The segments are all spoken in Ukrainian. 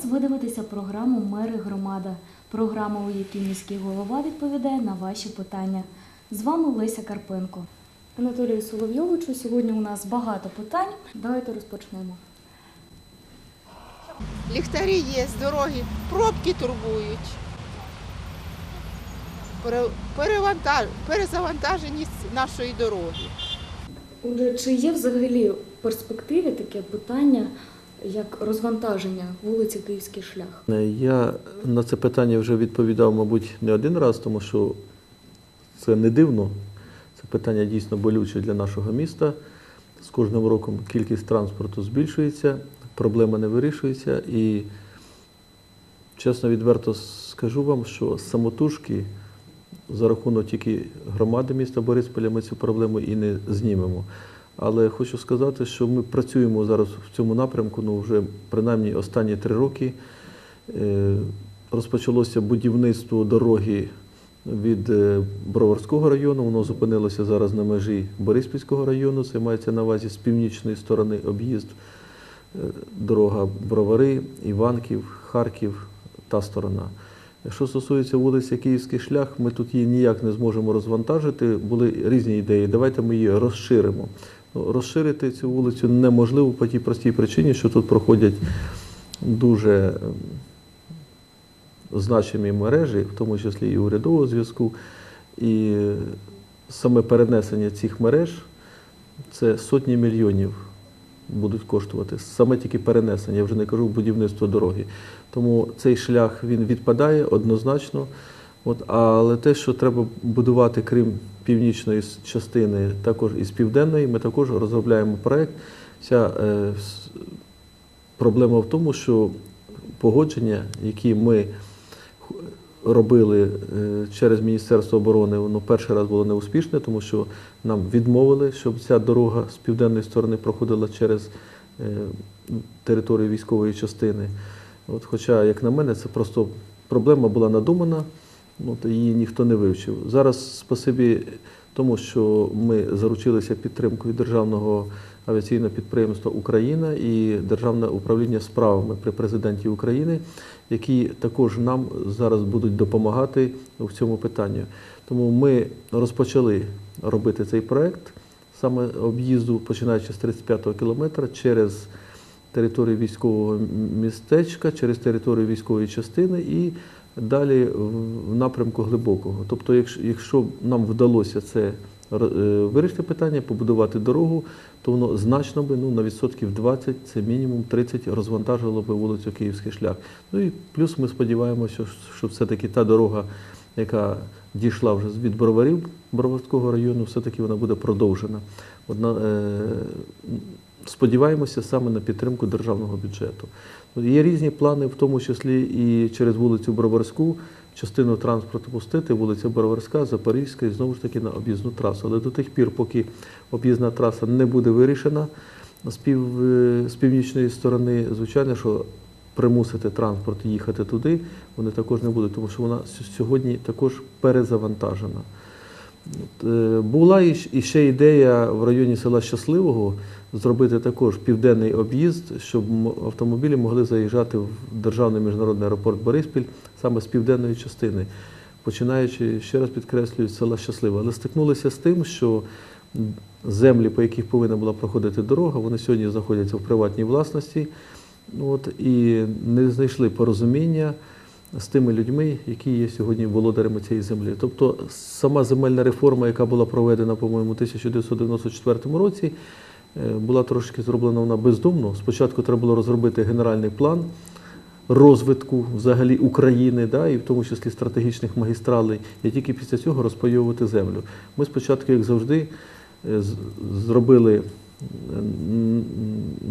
час ви дивитеся програму Мери громада. Програма, у якій міський голова відповідає на ваші питання. З вами Леся Карпенко. Анатолію Соловйовичу, сьогодні у нас багато питань. Давайте розпочнемо. Ліхтарі є, з дороги, пробки турбують. Пере- перевантаж- Перезавантаженість нашої дороги. Отже, чи є взагалі в перспективі таке питання, як розвантаження вулиці Київський шлях? Я на це питання вже відповідав, мабуть, не один раз, тому що це не дивно. Це питання дійсно болюче для нашого міста. З кожним роком кількість транспорту збільшується, проблема не вирішується. І чесно відверто скажу вам, що самотужки за рахунок тільки громади міста Борисполя ми цю проблему і не знімемо. Але хочу сказати, що ми працюємо зараз в цьому напрямку ну, вже принаймні останні три роки. Е, Розпочалося будівництво дороги від е, Броварського району, воно зупинилося зараз на межі Бориспільського району, це мається на увазі з північної сторони об'їзд, е, дорога Бровари, Іванків, Харків, та сторона. Що стосується вулиці Київський шлях, ми тут її ніяк не зможемо розвантажити. Були різні ідеї. Давайте ми її розширимо. Розширити цю вулицю неможливо по тій простій причині, що тут проходять дуже ем, значимі мережі, в тому числі і урядового зв'язку. І саме перенесення цих мереж це сотні мільйонів будуть коштувати. Саме тільки перенесення, я вже не кажу будівництво дороги. Тому цей шлях він відпадає однозначно. От, але те, що треба будувати, крім північної частини, також і з південної, ми також розробляємо проект. Ця е, проблема в тому, що погодження, які ми робили е, через Міністерство оборони, воно перший раз було неуспішне, тому що нам відмовили, щоб ця дорога з південної сторони проходила через е, територію військової частини. От, хоча, як на мене, це просто проблема була надумана, ну, то її ніхто не вивчив. Зараз, спасибі тому, що ми заручилися підтримкою державного авіаційного підприємства Україна і Державне управління справами при президенті України, які також нам зараз будуть допомагати в цьому питанні. Тому ми розпочали робити цей проект саме об'їзду, починаючи з 35-го кілометра через територію військового містечка, через територію військової частини і далі в- напрямку глибокого. Тобто, якщо, нам вдалося це е, вирішити питання, побудувати дорогу, то воно значно би ну, на відсотків 20, це мінімум 30 розвантажило би вулицю Київський шлях. Ну і плюс ми сподіваємося, що все-таки та дорога, яка дійшла вже від Броварів Броварського району, все-таки вона буде продовжена. Одна, е, сподіваємося саме на підтримку державного бюджету. Ну, Є різні плани, в тому числі і через вулицю Броварську, частину транспорту пустити, вулиця Броварська, Запорізька і знову ж таки на об'їзну трасу. Але до тих пір, поки об'їзна траса не буде вирішена з, пів, е, з північної сторони, звичайно, що примусити транспорт їхати туди, вони також не будуть, тому що вона сьогодні також перезавантажена. Е, Була і ще ідея в районі села Щасливого зробити також південний об'їзд, щоб автомобілі могли заїжджати в державний міжнародний аеропорт Бориспіль саме з південної частини, починаючи, ще раз підкреслюю, з села Щасливе. Але стикнулися з тим, що землі, по яких повинна була проходити дорога, вони сьогодні знаходяться в приватній власності. От, і не знайшли порозуміння з тими людьми, які є сьогодні володарями цієї землі. Тобто сама земельна реформа, яка була проведена, по-моєму, у 1994 році, е, була трошки зроблена вона бездумно. Спочатку треба було розробити генеральний план розвитку взагалі України, да, і в тому числі стратегічних магістралей, і тільки після цього розпайовувати землю. Ми спочатку, як завжди, е, зробили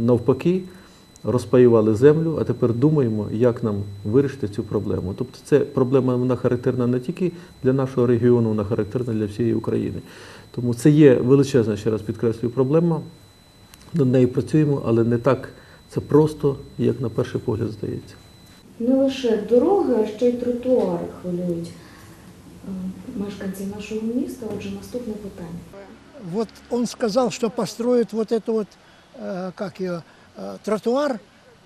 навпаки, розпаювали землю, а тепер думаємо, як нам вирішити цю проблему. Тобто це проблема вона характерна не тільки для нашого регіону, вона характерна для всієї України. Тому це є величезна, ще раз підкреслюю, проблема. Над нею працюємо, але не так це просто, як на перший погляд здається. Не лише дороги, а ще й тротуари хвилюють е, мешканців нашого міста. Отже, наступне питання. Вот он сказал, что построит вот это вот, э, как ее, э, тротуар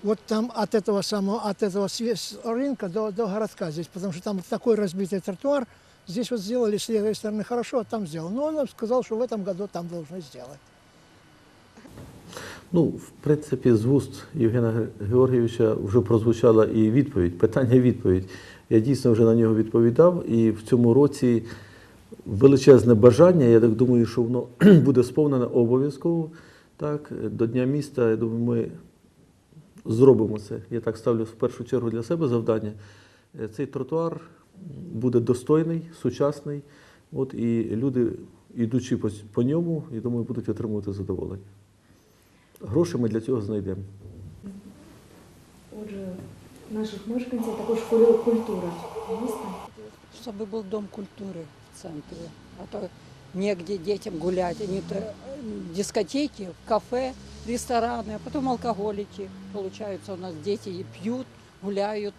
вот там от этого самого, от этого све- с рынка до, до городка здесь, потому что там такой разбитый тротуар, здесь вот сделали с левой стороны хорошо, а там сделал. Но он нам сказал, что в этом году там должны сделать. Ну, в принципі, з вуст Євгена Ге- Георгійовича вже прозвучала і відповідь, питання-відповідь. Я дійсно вже на нього відповідав, і в цьому році величезне бажання, я так думаю, що воно буде сповнене обов'язково. Так, до Дня міста, я думаю, ми зробимо це. Я так ставлю в першу чергу для себе завдання. Е, Цей тротуар буде достойний, сучасний. От, і люди, ідучи по, по ньому, я думаю, будуть отримувати задоволення. Гроші ми для цього знайдемо. Отже, наших мешканців також хвилює культура міста. Чтобы был дом культуры в центре. А то негде детям гулять. Они-то э, дискотеки, кафе, рестораны, а потом алкоголики. Получается, у нас дети и пьют, гуляют.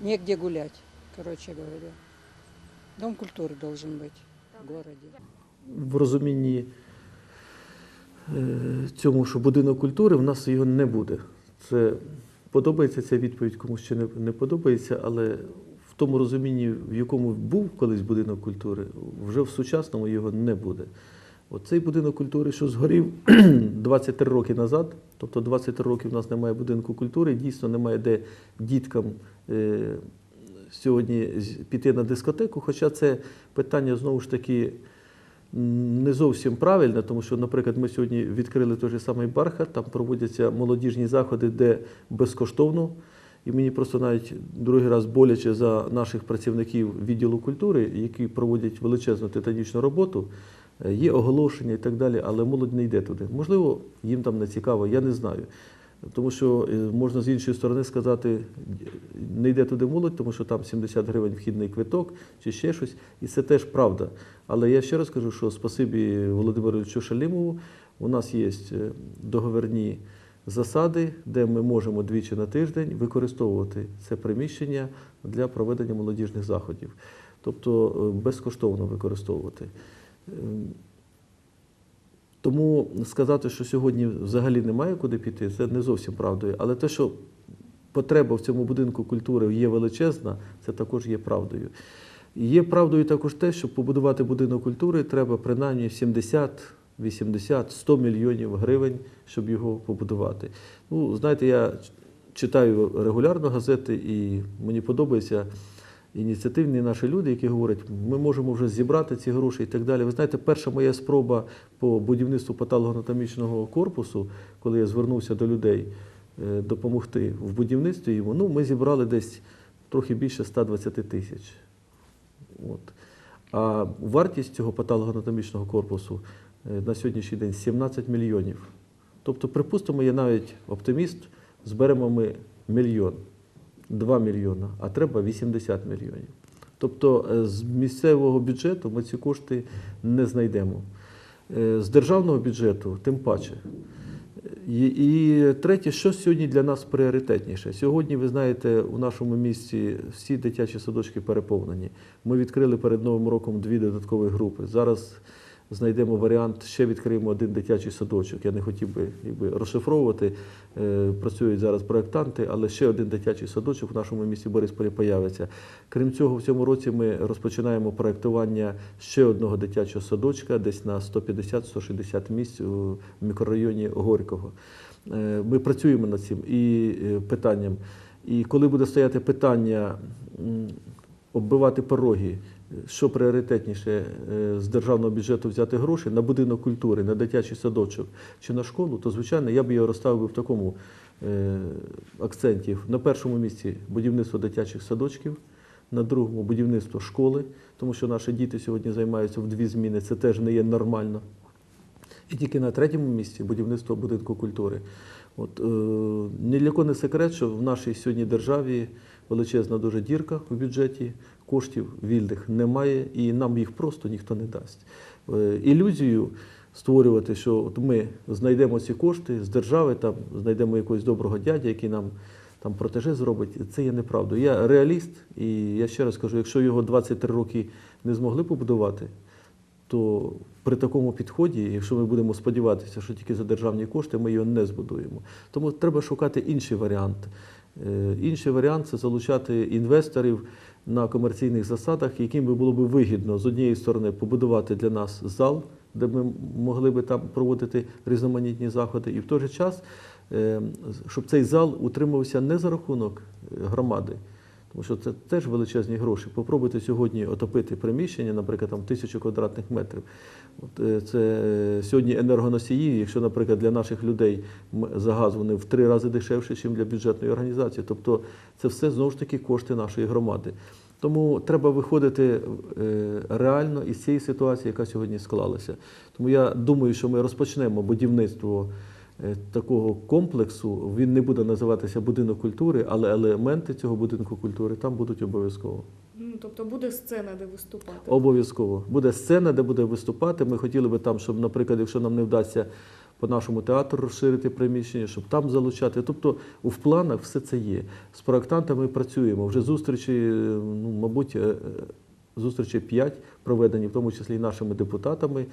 Негде гулять, короче говоря. Дом культуры должен быть в городе. В розумінні е, цьому, що будинок культури, в нас його не буде. Це подобається ця відповідь, комусь ще не, не подобається, але в тому розумінні, в якому був колись будинок культури, вже в сучасному його не буде. Оцей будинок культури, що згорів 23 роки назад, тобто 23 років у нас немає будинку культури, дійсно немає де діткам е, сьогодні піти на дискотеку. Хоча це питання знову ж таки не зовсім правильне, тому що, наприклад, ми сьогодні відкрили той же самий Бархат, там проводяться молодіжні заходи, де безкоштовно. І мені просто навіть другий раз боляче за наших працівників відділу культури, які проводять величезну титанічну роботу. Е, Є оголошення і так далі, але молодь не йде туди. Можливо, їм там не цікаво, я не знаю. Тому що е, можна з іншої сторони сказати, не йде туди молодь, тому що там 70 гривень вхідний квиток чи ще щось, і це теж правда. Але я ще раз кажу, що спасибі Володимиру Шалімову, у нас є е, договірні засади, де ми можемо двічі на тиждень використовувати це приміщення для проведення молодіжних заходів, тобто е, безкоштовно використовувати. Ем, Тому сказати, що сьогодні взагалі немає куди піти, це не зовсім правдою. Але те, що потреба в цьому будинку культури є величезна, це також є правдою. Є правдою також те, що побудувати будинок культури треба принаймні 70, 80, 100 мільйонів гривень, щоб його побудувати. Ну, знаєте, я читаю регулярно газети, і мені подобається ініціативні наші люди, які говорять, ми можемо вже зібрати ці гроші і так далі. Ви знаєте, перша моя спроба по будівництву патологоанатомічного корпусу, коли я звернувся до людей е, допомогти в будівництві йому, ну, ми зібрали десь трохи більше 120 тисяч. От. А вартість цього патологоанатомічного корпусу на сьогоднішній день 17 мільйонів. Тобто, припустимо, я навіть оптиміст, зберемо ми мільйон, 2 мільйона, а треба 80 мільйонів. Тобто е, з місцевого бюджету ми ці кошти не знайдемо. Е, З державного бюджету тим паче. І, і третє, що сьогодні для нас пріоритетніше? Сьогодні, ви знаєте, у нашому місті всі дитячі садочки переповнені. Ми відкрили перед Новим роком дві додаткові групи. Зараз знайдемо варіант, ще відкриємо один дитячий садочок. Я не хотів би якби, розшифровувати. Е, Працюють зараз проєктанти, але ще один дитячий садочок в нашому місті Борисполі появиться. Крім цього, в цьому році ми розпочинаємо проєктування ще одного дитячого садочка, десь на 150-160 місць у мікрорайоні Горького. Е, Ми працюємо над цим і е, питанням. І коли буде стояти питання оббивати пороги, що пріоритетніше е, з державного бюджету взяти гроші на будинок культури, на дитячий садочок чи на школу, то звичайно я б його розставив в такому е, акценті. На першому місці будівництво дитячих садочків, на другому будівництво школи, тому що наші діти сьогодні займаються в дві зміни, це теж не є нормально. І тільки на третьому місці будівництво будинку культури. От, е, ні для кого не секрет, що в нашій сьогодні державі величезна дуже дірка в бюджеті, коштів вільних немає, і нам їх просто ніхто не дасть. Е, ілюзію створювати, що от ми знайдемо ці кошти з держави, там знайдемо якогось доброго дядя, який нам там протеже зробить, це є неправдою. Я реаліст, і я ще раз кажу, якщо його 23 роки не змогли побудувати, то при такому підході, якщо ми будемо сподіватися, що тільки за державні кошти, ми його не збудуємо. Тому треба шукати інший варіант. Е, Інший варіант це залучати інвесторів на комерційних засадах, яким би було б вигідно з однієї сторони побудувати для нас зал, де ми могли би там проводити різноманітні заходи, і в той же час, е, щоб цей зал утримувався не за рахунок е, громади. Тому що це теж величезні гроші. Попробуйте сьогодні отопити приміщення, наприклад, там тисячу квадратних метрів. От, е, це е, сьогодні енергоносії, якщо, наприклад, для наших людей за газ вони в три рази дешевше, ніж для бюджетної організації. Тобто це все знову ж таки кошти нашої громади. Тому треба виходити е, реально із цієї ситуації, яка сьогодні склалася. Тому я думаю, що ми розпочнемо будівництво такого комплексу. Він не буде називатися будинок культури, але елементи цього будинку культури там будуть обов'язково. Ну, тобто буде сцена, де виступати. Обов'язково. Буде сцена, де буде виступати. Ми хотіли би там, щоб, наприклад, якщо нам не вдасться по нашому театру розширити приміщення, щоб там залучати. Тобто в планах все це є. З проектантами працюємо. Вже зустрічі, е, ну, мабуть, е, е, зустрічі 5 проведені, в тому числі і нашими депутатами.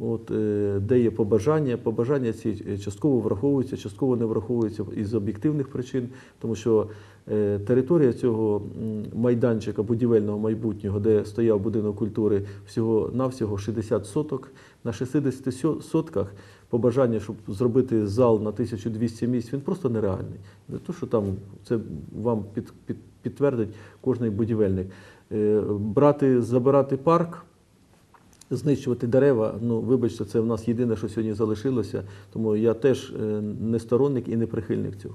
От, е, де є побажання, побажання ці е, частково враховуються, частково не враховуються із об'єктивних причин, тому що е, територія цього майданчика будівельного майбутнього, де стояв будинок культури, всього навсього 60 соток. На 60 сьо- сотках побажання, щоб зробити зал на 1200 місць, він просто нереальний. Не то, що там це вам під, під, підтвердить кожний будівельник. Брати, забирати парк. Знищувати дерева, ну вибачте, це в нас єдине, що сьогодні залишилося. Тому я теж е, не сторонник і не прихильник цього.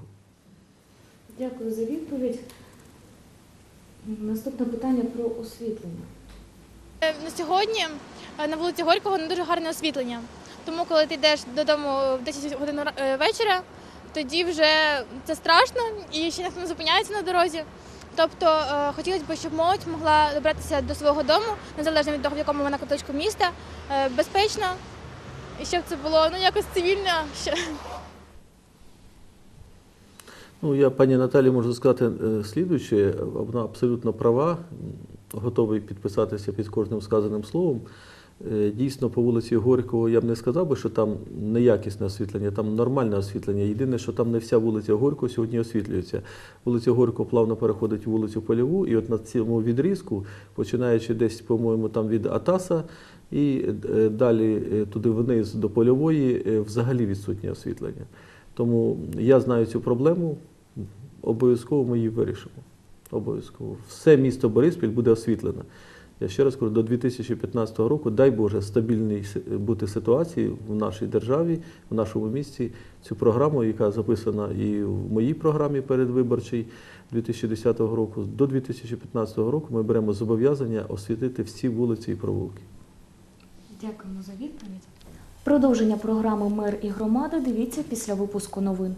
Дякую за відповідь. Наступне питання про освітлення. Е, На сьогодні е, на вулиці Горького не дуже гарне освітлення. Тому, коли ти йдеш додому в 10 годин вечора, тоді вже це страшно і ще ніхто не зупиняється на дорозі. Тобто е, хотілося б, щоб молодь могла добратися до свого дому, незалежно від того, в якому вона куточку міста, е, безпечно, і щоб це було ну якось цивільно. Ну, я пані Наталі можу сказати е, слідуюче, вона абсолютно права, готовий підписатися під кожним сказаним словом. Е, Дійсно, по вулиці Горького я б не сказав би, що там неякісне освітлення, там нормальне освітлення. Єдине, що там не вся вулиця Горького сьогодні освітлюється. Вулиця Горького плавно переходить вулицю Польову, і от на цьому відрізку, починаючи десь, по-моєму, там від Атаса і е, далі е, туди вниз до Польової, взагалі відсутнє освітлення. Тому я знаю цю проблему, обов'язково ми її вирішимо. Обов'язково. Все місто Бориспіль буде освітлене. Я ще раз кажу, до 2015 року, дай Боже, стабільній бути ситуації в нашій державі, в нашому місті. Цю програму, яка записана і в моїй програмі передвиборчій 2010 року, до 2015 року ми беремо зобов'язання освітити всі вулиці і провулки. Дякуємо за відповідь. Продовження програми Мер і громада дивіться після випуску новин.